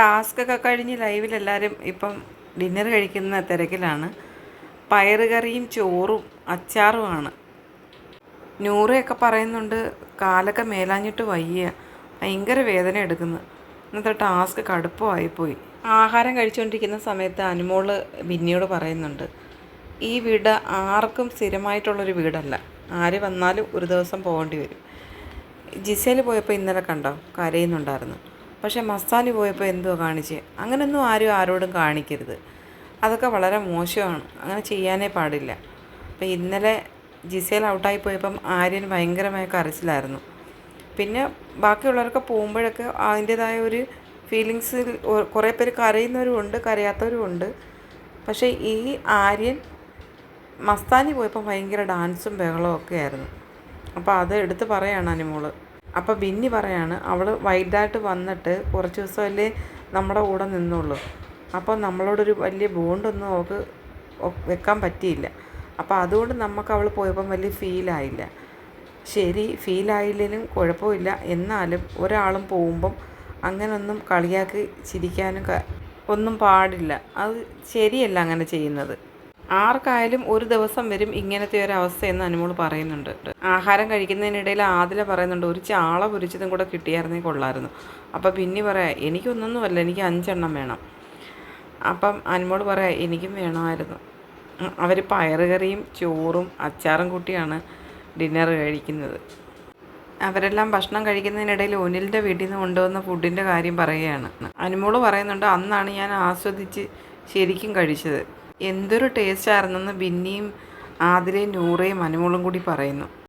Task ഒക്കെ കഴിഞ്ഞ് ലൈവിൽ എല്ലാവരും ഇപ്പം ഡിന്നർ കഴിക്കുന്ന തിരക്കിലാണ്. പയറുകറിയും ചോറും അച്ചാറുമാണ് നൂറയൊക്കെ പറയുന്നുണ്ട് കാലൊക്കെ മേലാഞ്ഞിട്ട് വയ്യ. ഭയങ്കര വേദന എടുക്കുന്നു. ഇന്നത്തെ ടാസ്ക് കടുപ്പമായിപ്പോയി. ആഹാരം കഴിച്ചുകൊണ്ടിരിക്കുന്ന സമയത്ത് അനുമോൾ ബിന്നിയോട് പറയുന്നുണ്ട് ഈ വീട് ആർക്കും സ്ഥിരമായിട്ടുള്ളൊരു വീടല്ല. ആര് വന്നാലും ഒരു ദിവസം പോകേണ്ടി വരും. ജിസയിൽ പോയപ്പോൾ ഇന്നലെ കണ്ടോ? കരയുന്നുണ്ടായിരുന്നു. പക്ഷേ മസ്താനി പോയപ്പോൾ എന്തുവാ കാണിച്ച്? അങ്ങനെയൊന്നും ആരും ആരോടും കാണിക്കരുത്. അതൊക്കെ വളരെ മോശമാണ്. അങ്ങനെ ചെയ്യാനേ പാടില്ല. അപ്പോൾ ഇന്നലെ ജിസേൽ ഔട്ടായി പോയപ്പം ആര്യൻ ഭയങ്കരമായ കരച്ചിലായിരുന്നു. പിന്നെ ബാക്കിയുള്ളവരൊക്കെ പോകുമ്പോഴൊക്കെ അതിന്റേതായ ഒരു ഫീലിങ്സിൽ കുറേ പേര് കരയുന്നവരും ഉണ്ട് കരയാത്തവരും ഉണ്ട്. പക്ഷേ ഈ ആര്യൻ മസ്താനി പോയപ്പോൾ ഭയങ്കര ഡാൻസും ബഹളവും ഒക്കെ ആയിരുന്നു. അപ്പോൾ അത് എടുത്ത് പറയാണ് അനുമോൾ. അപ്പോൾ ബിന്നി പറയാണ് അവൾ വൈകിട്ടായിട്ട് വന്നിട്ട് കുറച്ച് ദിവസമല്ലേ നമ്മുടെ കൂടെ നിന്നുള്ളൂ. അപ്പോൾ നമ്മളോടൊരു വലിയ ബോണ്ടൊന്നും അവൾക്ക് വെക്കാൻ പറ്റിയില്ല. അപ്പോൾ അതുകൊണ്ട് നമുക്ക് അവൾ പോയപ്പം വലിയ ഫീലായില്ല ശരി ഫീലായില്ലെങ്കിലും കുഴപ്പമില്ല. എന്നാലും ഒരാളും പോകുമ്പം അങ്ങനൊന്നും കളിയാക്കി ചിരിക്കാനും ഒന്നും പാടില്ല. അത് ശരിയല്ല അങ്ങനെ ചെയ്യുന്നത്. ആർക്കായാലും ഒരു ദിവസം വരും ഇങ്ങനത്തെ ഒരു അവസ്ഥ എന്ന് അനുമോൾ പറയുന്നുണ്ട്. ആഹാരം കഴിക്കുന്നതിനിടയിൽ ആദില പറയുന്നുണ്ട് ഒരു ചാള പൊരിച്ചതും കൂടെ കിട്ടിയായിരുന്നെങ്കിൽ കൊള്ളായിരുന്നു. അപ്പോൾ പിന്നെ പറയാം എനിക്കൊന്നൊന്നുമല്ല എനിക്ക് അഞ്ചെണ്ണം വേണം. അപ്പം അനുമോൾ പറയാം എനിക്കും വേണമായിരുന്നു. അവർ പയറുകറിയും ചോറും അച്ചാറും കൂട്ടിയാണ് ഡിന്നർ കഴിക്കുന്നത്. അവരെല്ലാം ഭക്ഷണം കഴിക്കുന്നതിനിടയിൽ ഒനിലിന്റെ വീട്ടിൽ നിന്ന് കൊണ്ടുവന്ന ഫുഡിന്റെ കാര്യം പറയുകയാണ്. അനുമോൾ പറയുന്നുണ്ട് അന്നാണ് ഞാൻ ആസ്വദിച്ച് ശരിക്കും കഴിച്ചത്. എന്തൊരു ടേസ്റ്റ് ആയിരുന്നെന്ന് ബിന്നിയും ആതിരയും നൂറയും അനുമോളും കൂടി പറയുന്നു.